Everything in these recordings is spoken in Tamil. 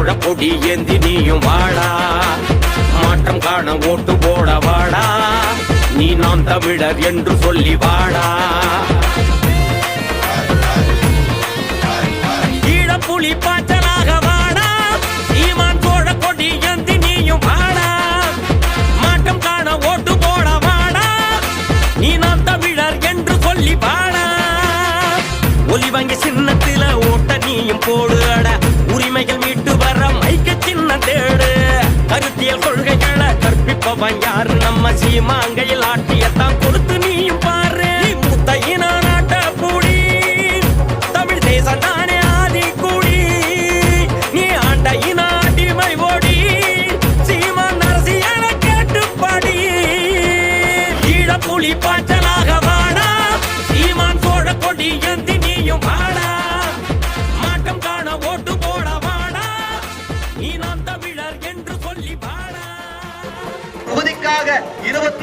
சீமான் சோழ பொடி ஏந்தி நீயும் வாடா. மாற்றம் காண ஓட்டு போட வாடா. நீ நாம் தமிழர் என்று சொல்லி வாடா. ஈழப்புலி பாச்சலாக வாடா. சீமான் சோழ கொடி ஏந்தி நீயும் வாடா. மாற்றம் காண ஓட்டு போட வாடா. நீ நாம் தமிழர் என்று சொல்லி வாடா. ஒலி வங்கி சின்னத்தில ஓட்ட நீயும் போடுஅட உரிமைகள் அரசியல் கொள்கைகளை கற்பிப்பவன் யாரு? நம்ம சீமாங்கையில் ஆட்டியத்தான் கொடுத்து நீயும்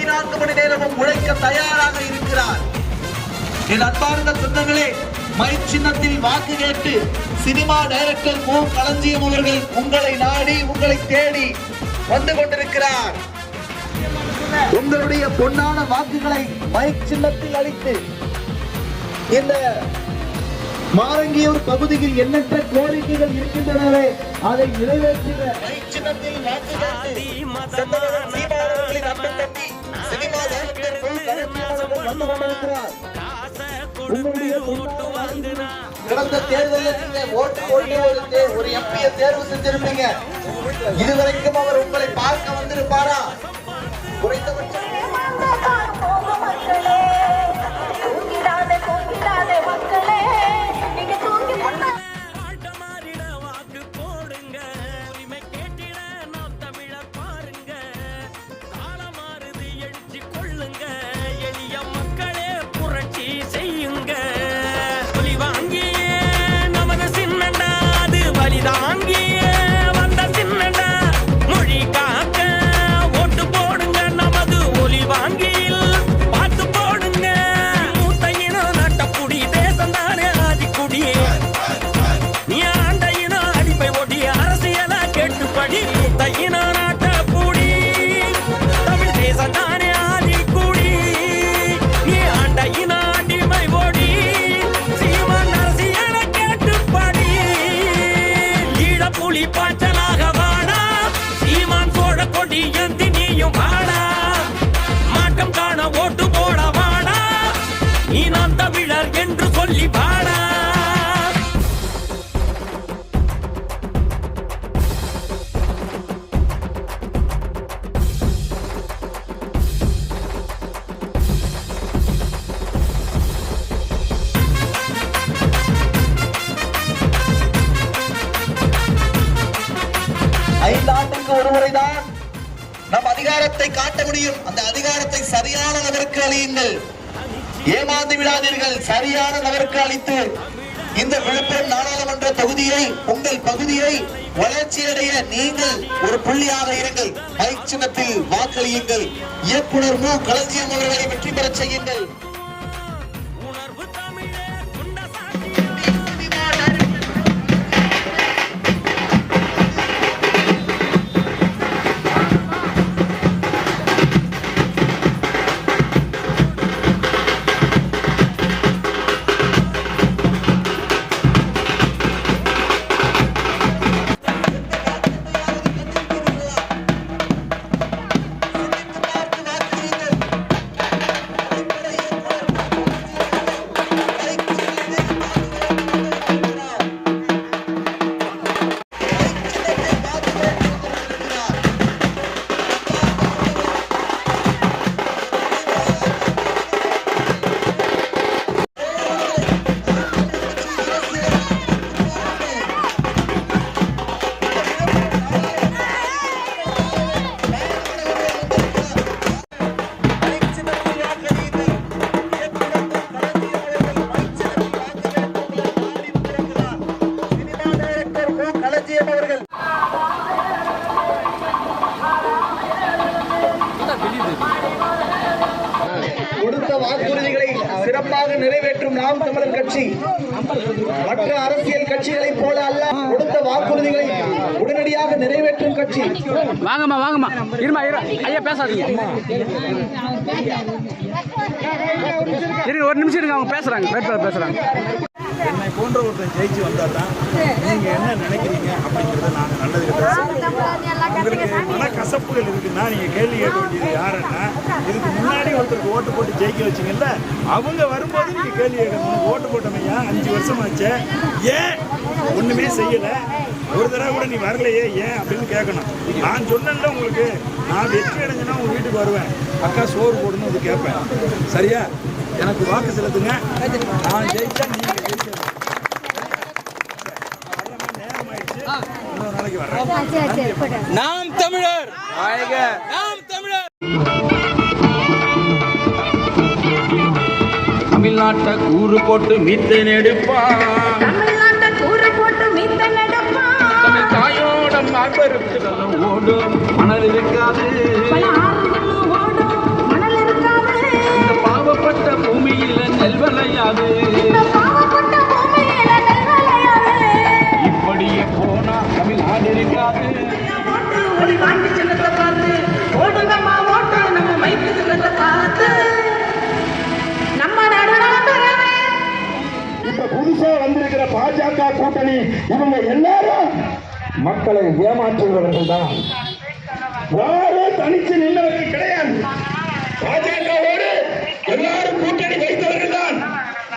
இருபத்தி மணி நேரமும் உழைக்க தயாராக இருக்கிறார். என் அன்பார்ந்த சொந்தங்களே மை சின்னத்தில் வாக்கு கேட்டு சினிமா டைரக்டர் மு. களஞ்சியம் அவர்கள் உங்களை நாடி உங்களை தேடி வந்து கொண்டிருக்கிறார். உங்களுடைய பொன்னான வாக்குகளை மைக் சின்னத்தில் அளித்து இந்த மாரங்கியூர் பகுதியில் எண்ணற்ற கோரிக்கைகள் இருக்கின்றனவே அதை நிறைவேற்றுக. களஞ்சியம் கொண்டிருக்கிறார் உங்களுடைய கடந்த தேர்தலில் நீங்க ஓட்டு ஒரு ஒரு எம்பியை தேர்வு செஞ்சிருப்பீங்க. இதுவரைக்கும் அவர் உங்களை பார்க்க வந்திருப்பாரா? குறைந்தபட்சம் ஆண்டுக்கு நம் அதிகாரத்தை காட்ட முடியும். அந்த அதிகாரத்தை சரியான நபருக்கு அழியுங்கள் ஏமாந்து விடாதீர்கள். சரியான நபருக்கு அளித்து இந்த விழுப்புரம் நாடாளுமன்ற தொகுதியை உங்கள் பகுதியை வளர்ச்சியடைய நீங்கள் ஒரு புள்ளியாக இருங்கள். பயிற்சினத்தில் வாக்களியுங்கள். இயக்குனர் மு. களஞ்சியம் அவர்களை வெற்றி பெறச் செய்யுங்கள். அவர்கள். கொடுத்த வாக்குறுதிகளை சிறப்பாக நிறைவேற்றும் நாம் தமிழர் கட்சி. மற்ற அரசியல் கட்சிகளைப் போல அல்ல. கொடுத்த வாக்குறுதிகளை உடனடியாக நிறைவேற்றும் கட்சி. வாங்கம்மா வாங்கம்மா. இருமா ஐயா பேசாதீங்க. ஒரு நிமிஷம் இருங்க அவங்க பேசுறாங்க பேசுறாங்க. போன்ற ஒருத்தன் ஜெயிச்சு வந்தால் தான் நீங்கள் என்ன நினைக்கிறீங்க அப்படிங்கிறத நாங்கள் நல்லது உங்களுக்கு மனக்கசப்புகள் இருக்குன்னா நீங்கள் கேள்வி கேட்க வேண்டியது யாருன்னா இதுக்கு முன்னாடி ஒருத்தருக்கு ஓட்டு போட்டு ஜெயிக்க வச்சிங்கல்ல அவங்க வரும்போது நீங்கள் கேள்வி கேட்கணும். ஓட்டு போட்டமையா அஞ்சு வருஷம் ஆச்சு? ஏன்? ஒன்றுமே செய்யலை. ஒரு தடவை கூட நீ வரலையே ஏன் அப்படின்னு கேட்கணும். நான் சொன்னேன்ல உங்களுக்கு. நான் வெற்றி அடைஞ்சேன்னா உங்கள் வீட்டுக்கு வருவேன். அக்கா சோறு போடணும் அது கேட்பேன். சரியா? எனக்கு வாக்கு செலுத்துங்க. நான் ஜெயிச்சா நீங்கள் நாம் தமிழர். நாம் தமிழர். தமிழ்நாட்டை கூறு போட்டு மீத்தேன் எடுப்பான் தமிழ்நாட்டை கூறு போட்டு மீத்த நடப்பான் தமிழ் தாயோட மார்பருக்கு ஓடும். மணல் இருக்காது. பாவப்பட்ட பூமியில நெல் அப்படி வாங்கி சின்னத்தை பார்த்து ஓடுங்கம்மா ஓட்டு நம்ம மைக்கு சின்னத்தை பார்த்து. நம்ம இப்ப புதுசா வந்திருக்கிற பாஜக கூட்டணி இவங்க எல்லாரும் மக்களை ஏமாற்றுபவர்கள் தான். யாரும் தனிச்சு நின்றவர்கள் கிடையாது. பாஜகவோடு எல்லாரும் கூட்டணி வைத்தவர்கள் தான்.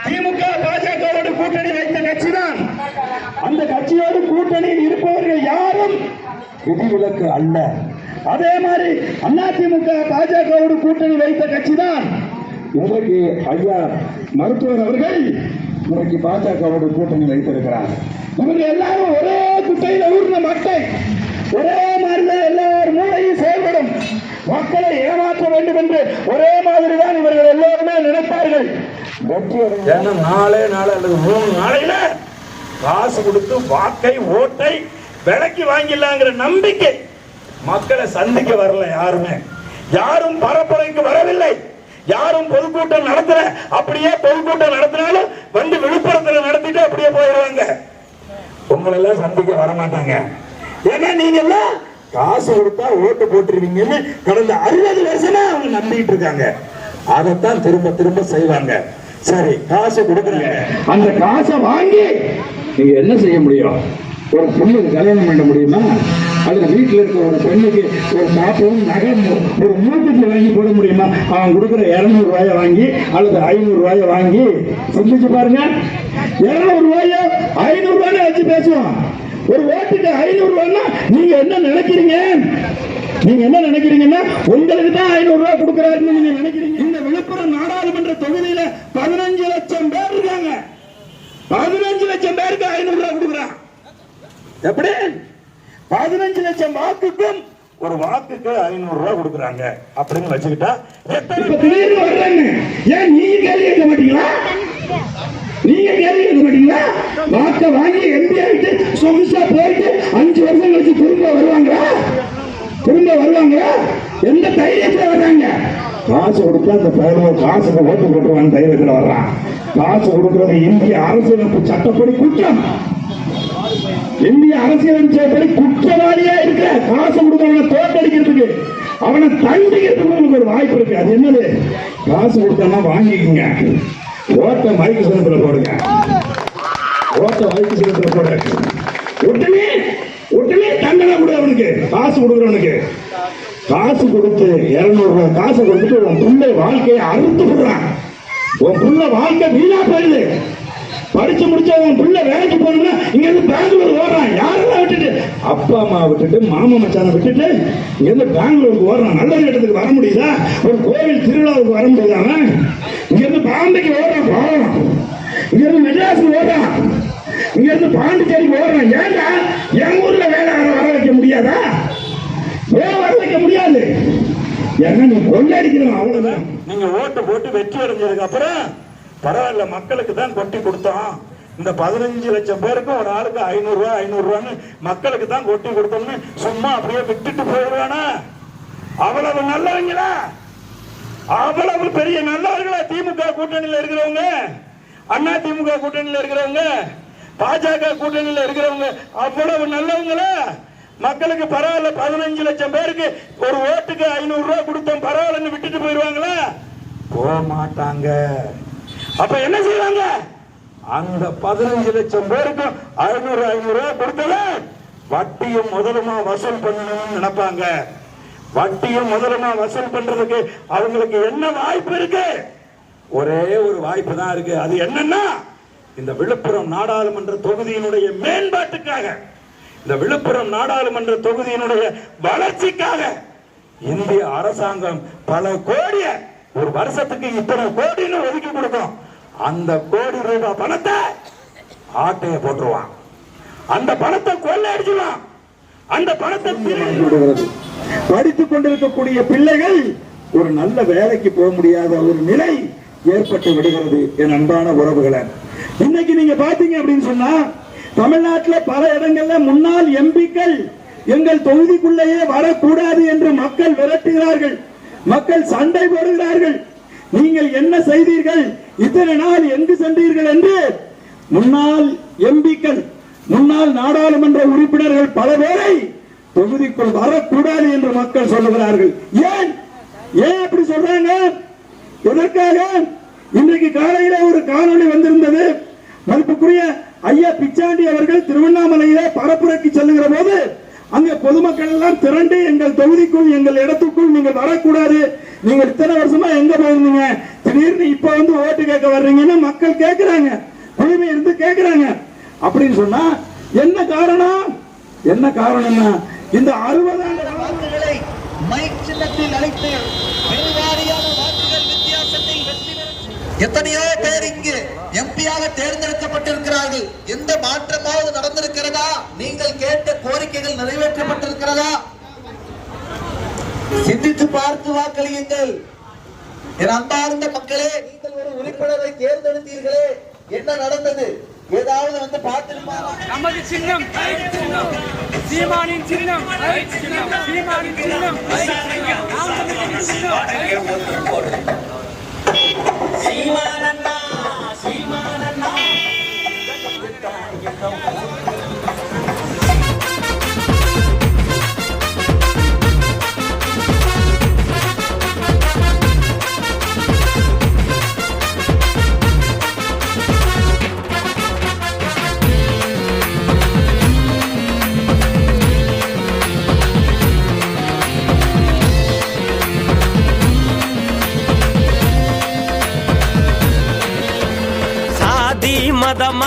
திமுக பாஜகவோடு கூட்டணி வைத்த கட்சி தான். அந்த கட்சியோடு கூட்டணியில் இருப்பவர்கள் யாரும் விதிவிலக்கு அல்ல. அதே மாதிரி அதிமுக பாஜகவோடு கூட்டணி வைத்த கட்சி தான் இன்றைக்கு ஐயா மருத்துவர் அவர்கள் இன்றைக்கு பாஜகவோடு கூட்டணி வைத்திருக்கிறார். இவங்க எல்லாரும் ஒரே குட்டையில ஊர்ன மக்கள் ஒரே மாதிரிதான் எல்லார் மூளையும் செயல்படும். மக்களை ஏமாற்ற வேண்டும் என்று ஒரே மாதிரி தான் இவர்கள் எல்லோருமே நினைப்பார்கள். நாளே அடைய நாள் அல்லது மூணு நாளையில காசு கொடுத்து வாக்கை ஓட்டை விலைக்கு வாங்கிடலாங்கிற நம்பிக்கை மக்களை சந்திக்க வரல யாருமே. யாரும் பரப்புரைக்கு வரவில்லை. யாரும் பொதுக்கூட்டம் நடத்துற அப்படியே பொதுக்கூட்டம் நடத்தினாலும் வந்து விழுப்புரத்துல நடத்திட்டு அப்படியே போயிடுவாங்க. உங்களை எல்லாம் சந்திக்க வர மாட்டாங்க ஏன்னா நீங்க எல்லாம் காசு கொடுத்தா ஓட்டு போட்டுருவீங்கன்னு கடந்த அறுபது வருஷமா அவங்க நம்பிட்டு இருக்காங்க. அதைத்தான் திரும்ப திரும்ப செய்வாங்க. சரி காசு கொடுக்குறாங்க. அந்த காசை வாங்கி நீங்க என்ன செய்ய முடியும்? ஒரு பொண்ணுக்கு கல்யாணம் பண்ண முடியுமா? அதுல வீட்டுல இருக்க ஒரு பெண்ணுக்கு ஒரு சாப்பிடும் நகை ஒரு மூக்குத்தி வாங்கி போட முடியுமா? அவன் கொடுக்குற இருநூறு ரூபாய வாங்கி அல்லது ஐநூறு ரூபாய வாங்கி சிந்திச்சு பாருங்க. இருநூறு ரூபாயோ ஐநூறு ரூபாய் வச்சு பேசுவான். ஒரு ஓட்டுக்கு ஐநூறு ரூபாய்னா நீங்க என்ன நினைக்கிறீங்க? நீங்க என்ன நினைக்கிறீங்கன்னா உங்களுக்கு தான் ஐநூறு ரூபாய் கொடுக்கறாருன்னு நீங்க நினைக்கிறீங்க. இந்த விழுப்புரம் நாடாளுமன்ற தொகுதியில பதினஞ்சு லட்சம் பேர் இருக்காங்க. பதினஞ்சு லட்சம் பேருக்கு ஐநூறு ரூபாய் கொடுக்குறான். எப்படி? பதினஞ்சு லட்சம் வாக்குக்கும் ஒரு வாக்குக்கு ஐநூறு ரூபாய் கொடுக்குறாங்க. அப்படின்னு வச்சுக்கிட்டா எத்தனை இப்ப திடீர்னு வர்றாங்க ஏன் நீங்க கேள்வி கேட்க மாட்டீங்களா? நீங்க கேள்வி கேட்க மாட்டீங்களா? வாக்க வாங்கி எம்பி ஆயிட்டு சொகுசா போயிட்டு அஞ்சு வருஷம் கழிச்சு திரும்ப வருவாங்களா? திரும்ப வருவாங்களா? எந்த தைரியத்துல வர்றாங்க? காசு கொடுத்தா அந்த பயணம் காசுக்கு ஓட்டு போட்டுருவாங்க தைரியத்துல வர்றான். காசு கொடுக்கறது இந்திய அரசியலமைப்பு சட்டப்படி குற்றம். இந்திய அரசியலமைச்சபடி குற்றவாளியா இருக்கிற காசு கொடுக்கறவனை தோட்டடிக்கிறதுக்கு அவனை தண்டிக்கிறதுக்கு உங்களுக்கு ஒரு வாய்ப்பு இருக்கு. அது என்னது? காசு கொடுத்தா வாங்கிக்கோங்க. ஓட்ட மைக்கு சிலத்துல போடுங்க. ஓட்ட மைக்கு சிலத்துல போடுங்க. உடனே உடனே தண்டனை கொடு அவனுக்கு. காசு கொடுக்குறவனுக்கு. காசு கொடுத்து இருநூறு ரூபாய் காசு கொடுத்துட்டு உன் பிள்ளை வாழ்க்கையை அறுத்து விடுறான். உன் பிள்ளை வாழ்க்கை வீணா போயிடுது. படிச்சு முடிச்ச அவன் பிள்ளை வேலைக்கு போகணும்னா இங்க இருந்து பெங்களூர் ஓடுறான். யாரெல்லாம் விட்டுட்டு? அப்பா அம்மா விட்டுட்டு மாமா மச்சானை விட்டுட்டு இங்க இருந்து பெங்களூருக்கு ஓடுறான். நல்ல இடத்துக்கு வர முடியுதா? ஒரு கோவில் திருவிழாவுக்கு வர முடியுதா அவன்? இங்க இருந்து பாம்பைக்கு ஓடுறான். போறான் இங்க இருந்து மெட்ராஸ் ஓடுறான். இங்க இருந்து பாண்டிச்சேரிக்கு ஓடுறான். ஏண்டா என் ஊர்ல வேலை வர வைக்க முடியாதா? ஏன் வர வைக்க முடியாது. என்ன நீ கொள்ளடிக்கிறவன் அவ்வளவுதான். நீங்க ஓட்டு போட்டு வெற்றி அடைஞ்சதுக்கு அப்புறம் பரவாயில்ல மக்களுக்கு தான் கொட்டி கொடுத்தோம். இந்த பதினஞ்சு லட்சம் பேருக்கு ஒரு ஆளுக்கு ஐநூறு ஐநூறுரூவான்னு ஐநூறு ரூபான்னு மக்களுக்கு தான் கொட்டி கொடுத்தோம்னு சும்மா அப்படியே விட்டுட்டு போயிடுவானா? அவ்வளவு நல்லவங்களா? அவ்வளவு பெரிய நல்லவர்களா திமுக கூட்டணியில் இருக்கிறவங்க? அண்ணா திமுக கூட்டணியில் இருக்கிறவங்க? பாஜக கூட்டணியில் இருக்கிறவங்க? அவ்வளவு நல்லவங்களா? மக்களுக்கு பரவாயில்ல பதினஞ்சு லட்சம் பேருக்கு ஒரு ஓட்டுக்கு ஐநூறு ரூபா கொடுத்தோம் பரவாயில்லன்னு விட்டுட்டு போயிருவாங்களா போக மாட்டாங்க. அப்ப என்ன செய்வாங்க? அந்த பதினஞ்சு லட்சம் பேருக்கு ஐநூறு ஐநூறு ரூபாய் கொடுத்தத வட்டியும் முதலுமா வசூல் பண்ணணும்னு நினைப்பாங்க. வட்டியும் முதலுமா வசூல் பண்றதுக்கு அவங்களுக்கு என்ன வாய்ப்பு இருக்கு? ஒரே ஒரு வாய்ப்பு தான் இருக்கு. அது என்னன்னா இந்த விழுப்புரம் நாடாளுமன்ற தொகுதியினுடைய மேம்பாட்டுக்காக இந்த விழுப்புரம் நாடாளுமன்ற தொகுதியினுடைய வளர்ச்சிக்காக இந்திய அரசாங்கம் பல கோடிய ஒரு வருஷத்துக்கு இத்தனை கோடின்னு ஒதுக்கி கொடுக்கும். அந்த கோடி ரூபாய் பணத்தை ஆட்டைய போட்டுருவான். அந்த பணத்தை கொள்ளையடிச்சுவான் அந்த பணத்தை படித்துக் கொண்டிருக்கக்கூடிய பிள்ளைகள் ஒரு நல்ல வேலைக்கு போக முடியாத ஒரு நிலை ஏற்பட்டு விடுகிறது. என் அன்பான உறவுகளை. இன்னைக்கு நீங்க பாத்தீங்க அப்படின்னு சொன்னா தமிழ்நாட்டில் பல இடங்கள்ல முன்னாள் எம்பிக்கள் எங்கள் தொகுதிக்குள்ளேயே வரக்கூடாது என்று மக்கள் விரட்டுகிறார்கள். மக்கள் சண்டை போடுகிறார்கள். நீங்கள் என்ன செய்தீர்கள்? இத்தனை நாள் எங்கு சென்றீர்கள் என்று முன்னாள் எம்பிக்கள் முன்னாள் நாடாளுமன்ற உறுப்பினர்கள் பல பேரை தொகுதிக்குள் வரக்கூடாது என்று மக்கள் சொல்லுகிறார்கள். ஏன்? ஏன் அப்படி சொல்றாங்க? எதற்காக? இன்றைக்கு காலையில ஒரு காணொலி வந்திருந்தது. மதிப்புக்குரிய ஐயா பிச்சாண்டி அவர்கள் திருவண்ணாமலையில பரப்புரைக்கு செல்லுகிற போது அங்கே பொதுமக்கள் எல்லாம் திரண்டு எங்கள் தொகுதிக்குள் எங்கள் இடத்துக்குள் நீங்கள் வரக்கூடாது. நீங்கள் இத்தனை வருஷமா எங்க போயிருந்தீங்க? திடீர்னு இப்ப வந்து ஓட்டு கேட்க வர்றீங்கன்னு மக்கள் கேட்கிறாங்க குழுமை இருந்து கேட்கிறாங்க அப்படின்னு சொன்னா என்ன காரணம்? என்ன காரணம்னா இந்த அறுபது ஆண்டு வாக்குகளை மைக் சின்னத்தில் அழைத்து பெருவாரியான வாக்குகள் வித்தியாசத்தில் வெற்றி பெற எத்தனையோ பேர் இங்கு எம்பியாக தேர்ந்தெடுக்கப்பட்டிருக்கிறார்கள். எந்த மாற்றமாவது நடந்திருக்கிறதா? நீங்கள் கேட்ட கோரிக்கைகள் நிறைவேற்றப்பட்டிருக்கிறதா? சிந்தித்து பார்த்து வாக்களியுங்கள். என் அன்பார்ந்த மக்களே நீங்கள் ஒரு உறுப்பினரை தேர்ந்தெடுத்தீர்களே. என்ன நடந்தது? ஏதாவது வந்து பார்த்திருப்பாரா நமது சின்னம் சீமானின் சின்னம் சீமானின் சின்னம். நாம் தமிழரின் சின்னம்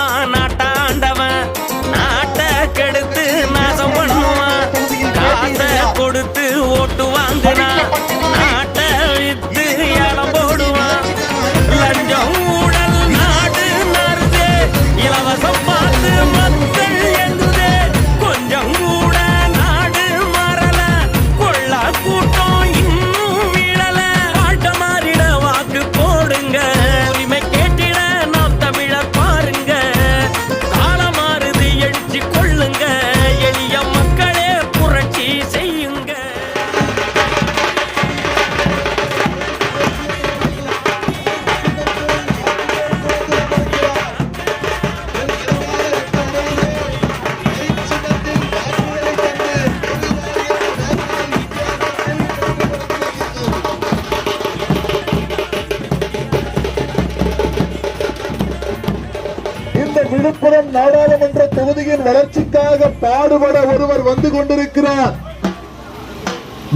கொண்டிருக்கிறார்.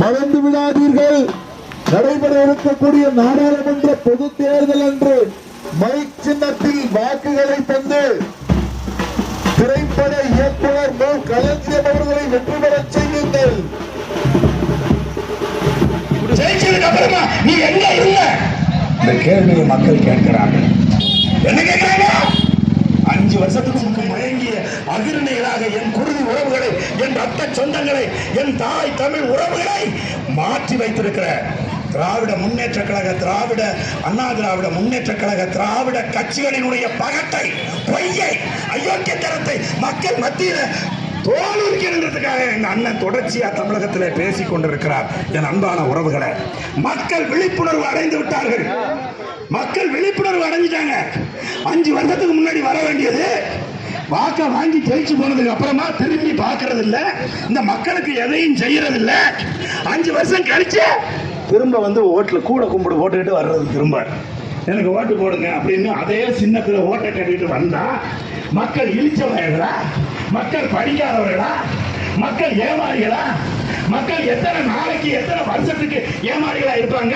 மறந்து விடாதீர்கள். நடைபெற இருக்கக்கூடிய நாடாளுமன்ற பொது தேர்தல் அன்று மைக் சின்னத்தில் வாக்குகளை தந்து திரைப்பட இயக்குனர் மு. களஞ்சியம் அவர்களை வெற்றி பெறச் செய்யுங்கள். ஜெயிச்சதுக்கு அப்புறமா நீ எங்க இருந்த? இந்த கேள்வியை மக்கள் கேட்கிறாங்க என்ன கேட்கிறாங்க? அஞ்சு வருஷத்துக்கு முன்பு மயங்கிய அகிர்ணிகளாக என் குருதி உறவுகளை என் ரத்த சொந்தங்களை என் தாய் தமிழ் உறவுகளை மாற்றி வைத்திருக்கிற திராவிட முன்னேற்ற கழக திராவிட அண்ணா திராவிட முன்னேற்ற கழக திராவிட கட்சிகளினுடைய பகட்டை பொய்யை அயோக்கியத்தனத்தை மக்கள் மத்தியில தோல் இருக்கிறதுக்காக எங்க அண்ணன் தொடர்ச்சியா தமிழகத்தில் பேசிக் கொண்டிருக்கிறார் என் அன்பான உறவுகளை. மக்கள் விழிப்புணர்வு அடைந்து விட்டார்கள். மக்கள் விழிப்புணர்வு அடைஞ்சிட்டாங்க. அஞ்சு வருஷத்துக்கு முன்னாடி வர வேண்டியது வாக்க வாங்கி ஜெயிச்சு போனதுக்கு அப்புறமா திரும்பி பார்க்கறது இல்ல இந்த மக்களுக்கு எதையும் செய்யறது இல்ல அஞ்சு வருஷம் கழிச்சு திரும்ப வந்து ஓட்டுல கூட கும்பிடு போட்டுக்கிட்டு வர்றது திரும்ப. எனக்கு ஓட்டு போடுங்க அப்படின்னு அதே சின்னத்துல ஓட்டை கட்டிட்டு வந்தா மக்கள் இழிச்சவர்களா? மக்கள் படிக்காதவர்களா? மக்கள் ஏமாறிகளா? மக்கள் எத்தனை நாளைக்கு எத்தனை வருஷத்துக்கு ஏமாறிகளா இருப்பாங்க?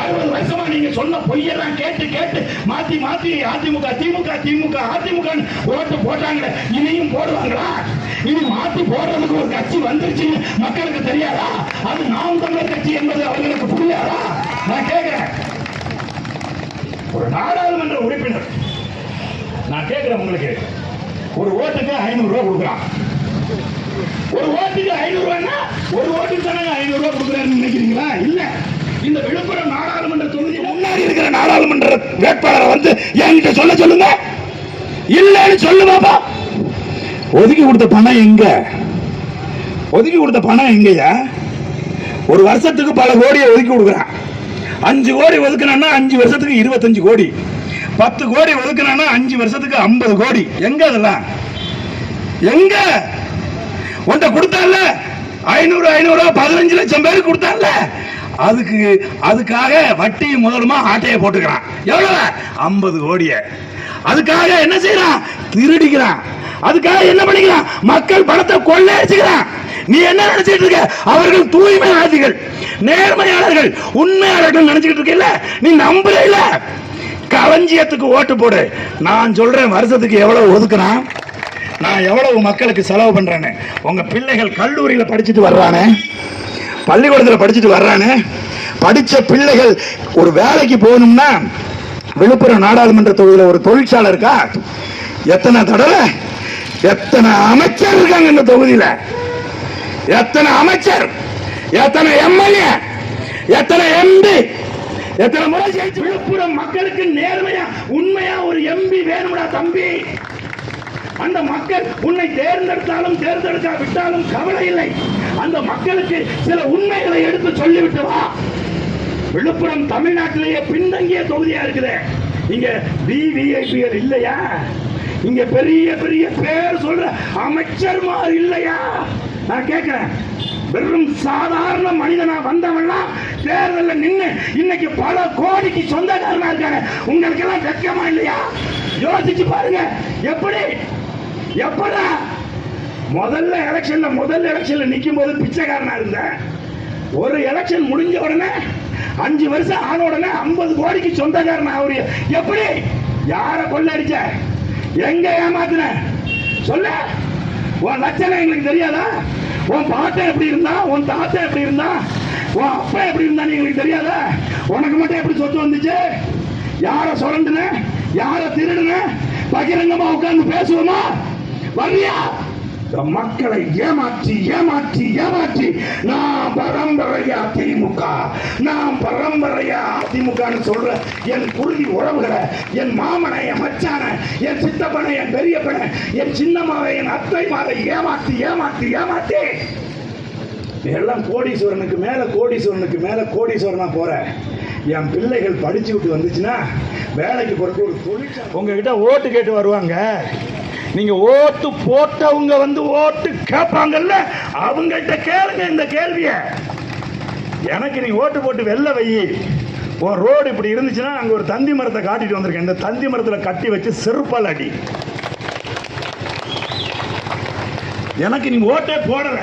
அறுபது வருஷமா நீங்க சொன்ன பொய்யெல்லாம் கேட்டு கேட்டு மாத்தி மாத்தி அதிமுக திமுக திமுக அதிமுக ஓட்டு போட்டாங்க இனியும் போடுவாங்களா? இனி மாத்தி போடுறதுக்கு ஒரு கட்சி வந்துருச்சு மக்களுக்கு தெரியாதா? அது நாம் தமிழர் கட்சி என்பது அவர்களுக்கு புரியாதா? நான் கேட்கிறேன். ஒரு நாடாளுமன்ற உறுப்பினர் நான் கேட்கிறேன் உங்களுக்கு. ஒரு ஓட்டுக்கு ஐநூறு ரூபாய் கொடுக்குறான். ஒரு ஓட்டுக்கு ஐநூறு ரூபாய்னா ஒரு ஓட்டுக்கு தானே ஐநூறு ரூபாய் கொடுக்குறாருன்னு நினைக்கிறீங்களா? இல்ல. இந்த விழுப்புரம் நாடாளுமன்ற தொகுதி முன்னாடி இருக்கிற நாடாளுமன்ற வேட்பாளரை வந்து என்கிட்ட சொல்ல சொல்லுங்க. இல்லைன்னு சொல்லு பாப்பா. ஒதுக்கி கொடுத்த பணம் எங்க? ஒதுக்கி கொடுத்த பணம் எங்கயா ஒரு வருஷத்துக்கு பல கோடியை ஒதுக்கி கொடுக்குறான். அஞ்சு கோடி ஒதுக்குனா அஞ்சு வருஷத்துக்கு இருபத்தஞ்சு கோடி. பத்து கோடி ஒதுக்குனா அஞ்சு வருஷத்துக்கு ஐம்பது கோடி. எங்க அதெல்லாம்? எங்க? உன்ட்ட கொடுத்தால ஐநூறு ஐநூறு பதினஞ்சு லட்சம் பேருக்கு கொடுத்தால அதுக்கு அதுக்காக வட்டி முதலுமா ஆட்டையை போட்டுக்கிறான். எவ்வளவு? ஐம்பது கோடிய. அதுக்காக என்ன செய்யறான்? திருடிக்கிறான். அதுக்காக என்ன பண்ணிக்கிறான்? மக்கள் பணத்தை கொள்ளையடிச்சுக்கிறான். நீ என்ன நினைச்சிட்டு இருக்க? அவர்கள் தூய்மைவாதிகள் நேர்மையாளர்கள் உண்மையாளர்கள் நினைச்சுக்கிட்டு இருக்கல நீ நம்புற இல்ல? களஞ்சியத்துக்கு ஓட்டு போடு. நான் சொல்றேன் வருஷத்துக்கு எவ்வளவு ஒதுக்குறான்? நான் எவ்வளவு மக்களுக்கு செலவு பண்றேன்னு. உங்க பிள்ளைகள் கல்லூரியில படிச்சுட்டு வர்றானே பள்ளிக்கூடத்துல படிச்சுட்டு வர்றானே. படிச்ச பிள்ளைகள் ஒரு வேலைக்கு போகணும்னா விழுப்புரம் நாடாளுமன்ற தொகுதியில் ஒரு தொழிற்சாலை இருக்கா? எத்தனை தடவை? எத்தனை அமைச்சர் இருக்காங்க இந்த தொகுதியில? எத்தனை அமைச்சர்? எத்தனை எம்எல்ஏ? எத்தனை எம்பி? எத்தனை முறை ஜெயிச்சு விழுப்புரம் மக்களுக்கு நேர்மையா உண்மையா ஒரு எம்பி வேணும்டா தம்பி. அந்த மக்கள் உன்னை தேர்ந்தெடுத்தாலும் தேர்ந்தெடுக்கா விட்டாலும் கவலை இல்லை. அந்த மக்களுக்கு சில உண்மைகளை எடுத்து சொல்லிவிட்டு வா. விழுப்புரம் தமிழ்நாட்டிலேயே பின்தங்கிய தொகுதியா இருக்குது. இங்க விவிஐபிஎல் இல்லையா? இங்க பெரிய பெரிய பேர் சொல்ற அமைச்சர்மார் இல்லையா? நான் கேட்கிறேன். வெறும் சாதாரண மனிதனா வந்தவன்லாம் தேர்தலில் நின்று இன்னைக்கு பல கோடிக்கு சொந்தக்காரனா இருக்காங்க உங்களுக்கு எல்லாம் வெக்கமா இல்லையா? யோசிச்சு பாருங்க. எப்படி? எப்படா? முதல்ல எலெக்ஷன்ல முதல் எலெக்ஷன்ல நிற்கும் போது பிச்சைக்காரனா இருந்தேன் ஒரு எலெக்ஷன் முடிஞ்ச உடனே அஞ்சு வருஷம் ஆன உடனே ஐம்பது கோடிக்கு சொந்தக்காரன் அவரு. எப்படி? யார கொள்ளடிச்ச? எங்க ஏமாத்துன? சொல்ல. உன் லட்சணம் எங்களுக்கு தெரியாதா? உன் பாட்டன் எப்படி இருந்தா? உன் தாத்தா எப்படி இருந்தா? உன் அப்பா எப்படி இருந்தான்னு எங்களுக்கு தெரியாதா? உனக்கு மட்டும் எப்படி சொத்து வந்துச்சு? யார சுரண்டுன? யார திருடுன? பகிரங்கமா உட்கார்ந்து பேசுவோமா? வரியா மக்களை ஏமாற்றி ஏமாற்றி ஏமாற்றி நான் பரம்பரையா திமுக நான் பரம்பரையா அதிமுகன்னு சொல்ற என் குருதி உறவுகளை என் மாமனை என் மச்சான என் சித்தப்பனை என் பெரியப்பனை என் சின்னம்மாவை என் அத்தை மாதை ஏமாற்றி ஏமாற்றி ஏமாற்றி எல்லாம் கோடீஸ்வரனுக்கு மேல கோடீஸ்வரனுக்கு மேல கோடீஸ்வரனா போற. என் பிள்ளைகள் படிச்சு விட்டு வந்துச்சுன்னா வேலைக்கு போறதுக்கு ஒரு தொழில் உங்ககிட்ட ஓட்டு கேட்டு வருவாங்க. நீங்க ஓட்டு போட்டவங்க வந்து ஓட்டு கேட்பாங்கல்ல? அவங்ககிட்ட கேளுங்க இந்த கேள்விய. எனக்கு நீ ஓட்டு போட்டு வெளில வை. உன் ரோடு இப்படி இருந்துச்சுன்னா அங்கே ஒரு தந்தி மரத்தை காட்டிட்டு வந்திருக்கேன். இந்த தந்தி மரத்தில் கட்டி வச்சு செருப்பால் அடி. எனக்கு நீ ஓட்டே போடல.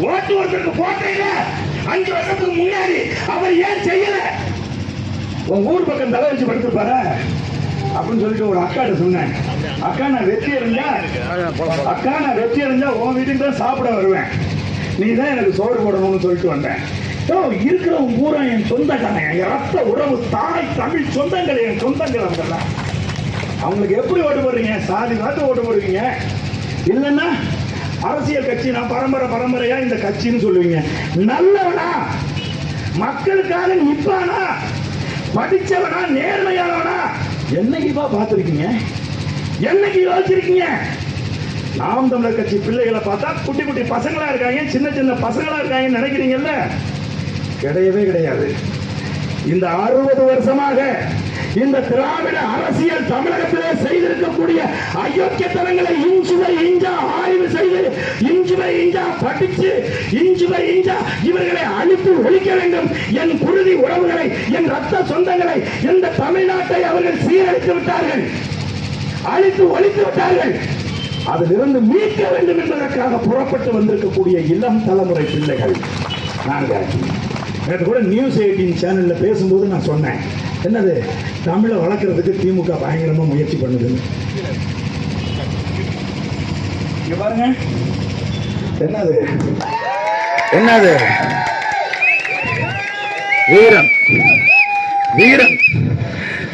ஓட்டு ஒருத்தருக்கு போட்டீங்க அஞ்சு வருஷத்துக்கு முன்னாடி அவர் ஏன் செய்யல? உன் ஊர் பக்கம் தலை வச்சு படுத்துப்பாரு அப்படின்னு சொல்லிட்டு ஒரு அக்காட்ட சொன்னேன். அக்கா நான் வெற்றி அடைஞ்சா அக்கா நான் வெற்றி அறிஞ்சா உன் வீட்டுக்கு தான் சாப்பிட வருவேன். நீ தான் எனக்கு சோறு போடணும்னு சொல்லிட்டு வந்தேன். ஓ இருக்கிறவங்க பூரா என் சொந்தக்காரன் என் ரத்த உறவு தாய் தமிழ் சொந்தங்கள் என் சொந்தங்கள் அவங்கெல்லாம். அவங்களுக்கு எப்படி ஓட்டு போடுறீங்க? சாதி பார்த்து ஓட்டு போடுவீங்க இல்லைன்னா அரசியல் கட்சி நான் பரம்பரை பரம்பரையா இந்த கட்சின்னு சொல்லுவீங்க. நல்லவனா? மக்களுக்காக நிற்பானா படிச்சவனா? நேர்மையானவனா? என்னைக்குப்பா பார்த்துருக்கீங்க? என்னைக்கு யோசிச்சிருக்கீங்க? நாம் தமிழர் கட்சி பிள்ளைகளை பார்த்தா குட்டி குட்டி பசங்களா இருக்காங்க சின்ன சின்ன பசங்களா இருக்காங்கன்னு நினைக்கிறீங்கல்ல? கிடையவே கிடையாது. இந்த அறுபது வருஷமாக இந்த திராவிட அரசியல் தமிழகத்திலே செய்திருக்கக்கூடிய அயோக்கியத்தனங்களை இன்ச்சு பை இஞ்சா ஆய்வு செய்து இஞ்சுவை இஞ்சா படிச்சு இன்ச்சு இஞ்சா இவர்களை அழித்து ஒழிக்க வேண்டும். என் குருதி உறவுகளை என் ரத்த சொந்தங்களை இந்த தமிழ்நாட்டை அவர்கள் சீரழித்து விட்டார்கள். அழித்து ஒழித்து விட்டார்கள். அதிலிருந்து மீட்க வேண்டும் என்பதற்காக புறப்பட்டு வந்திருக்கக்கூடிய இளம் தலைமுறை பிள்ளைகள். நான் நேற்று கூட நியூஸ் எயிட்டீன் சேனல்ல பேசும்போது நான் சொன்னேன். என்னது? தமிழை வளர்க்கறதுக்கு திமுக பயங்கரமா முயற்சி பண்ணுதுன்னு பாருங்க. என்னது? என்னது? வீரம். வீரம்.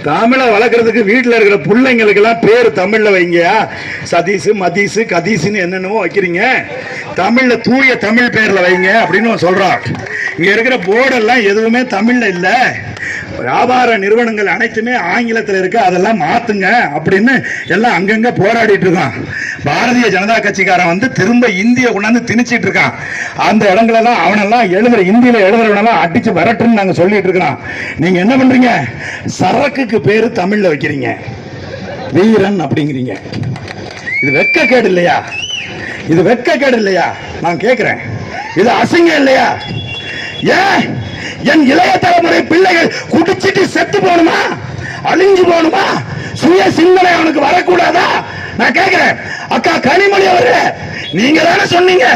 தமிழை வளர்க்கறதுக்கு வீட்டில் இருக்கிற பிள்ளைங்களுக்கு எல்லாம் பேர் தமிழ்ல வைங்க. சதீஷு மதீஷு கதீஷுன்னு என்னென்னமோ வைக்கிறீங்க. தமிழ்ல தூய தமிழ் பேர்ல வைங்க அப்படின்னு சொல்றான். இங்க இருக்கிற போர்டெல்லாம் எதுவுமே தமிழ்ல இல்லை. வியாபார நிறுவனங்கள் அனைத்துமே ஆங்கிலத்தில் இருக்கு அதெல்லாம் மாத்துங்க அப்படின்னு எல்லாம் அங்கங்க போராடிட்டு இருக்கான். பாரதிய ஜனதா கட்சிக்காரன் வந்து திரும்ப இந்திய கொண்டாந்து திணிச்சிட்டு இருக்கான். அந்த இடங்களெல்லாம் அவனெல்லாம் எழுதுற இந்தியில எழுதுறவனெல்லாம் அடிச்சு வரட்டுன்னு நாங்க சொல்லிட்டு இருக்கிறோம். நீங்க என்ன பண்றீங்க? சரக்குக்கு பேரு தமிழ்ல வைக்கிறீங்க. வீரன் அப்படிங்கிறீங்க. இது வெட்கக்கேடு இல்லையா? இது வெட்கக்கேடு இல்லையா? நான் கேட்கிறேன் இது அசிங்கம் இல்லையா? ஏன்? என் இளைய தலைமுறை பிள்ளைகள் குடிச்சிட்டு செத்து போகணுமா? அழிஞ்சு போகணுமா? சுய சிந்தனை அவனுக்கு வரக்கூடாதா? நான் கேட்கிறேன். அக்கா கனிமொழி அவரு நீங்க தானே சொன்னீங்க?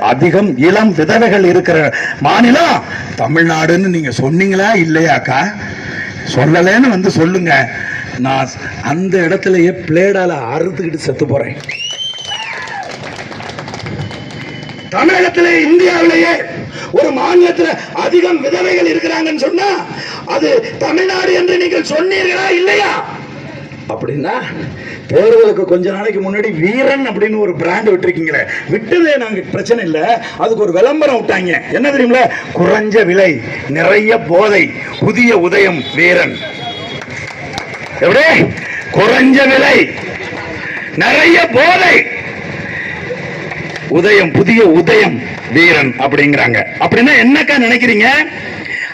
அதிகம் இளம் விதவைகள் இருக்கிற மாநிலம். தமிழ்நாடுன்னு நீங்க சொன்னீங்களா இல்லையா அக்கா? சொல்லலைன்னு வந்து சொல்லுங்க. நான் அந்த இடத்துலயே பிளேடால அறுத்துக்கிட்டு செத்து போறேன். தமிழகத்திலே இந்தியாவிலேயே ஒரு மாநிலத்தில் அதிகம் விதவைகள் இருக்கிறாங்கன்னு சொன்னா அது தமிழ்நாடு என்று நீங்கள் சொன்னீர்களா இல்லையா? அப்படின்னா தேர்தலுக்கு கொஞ்ச நாளைக்கு முன்னாடி வீரன் அப்படின்னு ஒரு பிராண்ட் விட்டுருக்கீங்களே. விட்டதே நாங்க பிரச்சனை இல்ல. அதுக்கு ஒரு விளம்பரம் விட்டாங்க. என்ன தெரியுமில குறைஞ்ச விலை நிறைய போதை புதிய உதயம் வீரன். எப்படி? குறைஞ்ச விலை நிறைய போதை உதயம் புதிய உதயம். வீரன் அப்படிங்கிறாங்க. அப்படின்னா என்னக்கா நினைக்கிறீங்க?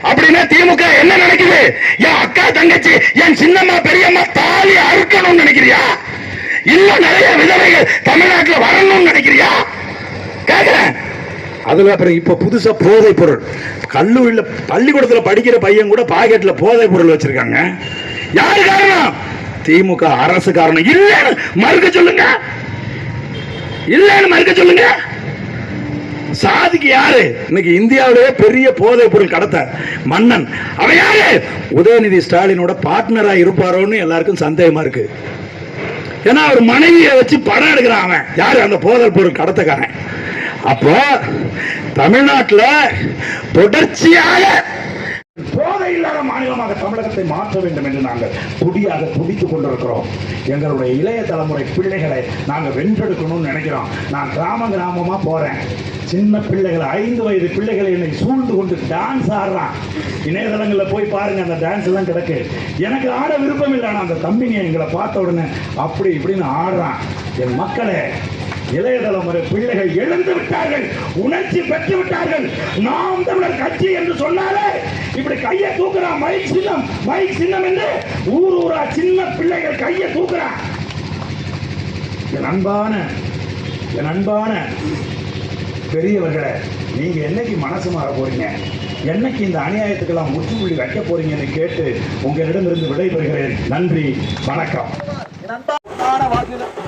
அப்படின்னா திமுக என்ன நினைக்குது? என் அக்கா தங்கச்சி என் சின்னம்மா பெரியம்மா தாலி அறுக்கணும்னு நினைக்கிறியா? இல்ல நிறைய விதவைகள் தமிழ்நாட்டுல வரணும்னு நினைக்கிறியா? கேக்குறேன். அதுல அப்புறம் இப்ப புதுசா போதை பொருள். கல்லூரியில பள்ளிக்கூடத்துல படிக்கிற பையன் கூட பாக்கெட்ல போதை பொருள் வச்சிருக்காங்க. யாரு காரணம்? திமுக அரசு காரணம். இல்லன்னு மறுக்க சொல்லுங்க. இல்லன்னு மறுக்க சொல்லுங்க. சாதிக்கு யாரு? இன்னைக்கு இந்தியாவிலேயே பெரிய போதைப் பொருள் கடத்த மன்னன். அவன் யாரு? உதயநிதி ஸ்டாலினோட பார்ட்னரா இருப்பாரோன்னு எல்லாருக்கும் சந்தேகமா இருக்கு. ஏன்னா அவர் மனைவியை வச்சு படம் எடுக்கிறான் அவன். யாரு அந்த போதல் பொருள் கடத்தக்காரன்? அப்போ தமிழ்நாட்டில் தொடர்ச்சியாக போதை இல்லாத மாநிலமாக தமிழகத்தை மாற்ற வேண்டும் என்று நாங்கள் துடியாக துடித்துக் கொண்டிருக்கிறோம். எங்களுடைய இளைய தலைமுறை பிள்ளைகளை நாங்கள் வென்றெடுக்கணும்னு நினைக்கிறோம். நான் கிராம கிராமமா போறேன். சின்ன பிள்ளைகள் ஐந்து வயது பிள்ளைகளை என்னை சூழ்ந்து கொண்டு டான்ஸ் ஆடுறான். இணையதளங்களில் போய் பாருங்க அந்த டான்ஸ் எல்லாம் கிடக்கு. எனக்கு ஆட விருப்பம் இல்லை அந்த தம்பிங்க எங்களை பார்த்த உடனே அப்படி இப்படின்னு ஆடுறான். என் மக்களே இளைய தலைமுறை பிள்ளைகள் எழுந்து விட்டார்கள் உணர்ச்சி பெற்று விட்டார்கள். நாம் தமிழர் கட்சி என்று சொன்னாலே இப்படி கையை தூக்குறான் மைக் சின்னம் மைக் சின்னம் என்று ஊர் ஊரா சின்ன பிள்ளைகள் கையை தூக்குறான் என் அன்பான என் அன்பான பெரியவர்களை நீங்க என்னைக்கு மனசு மாற போறீங்க? என்னைக்கு இந்த அநியாயத்துக்கெல்லாம் முற்றுப்புள்ளி வைக்க போறீங்கன்னு கேட்டு உங்களிடமிருந்து விடைபெறுகிறேன். நன்றி வணக்கம். என்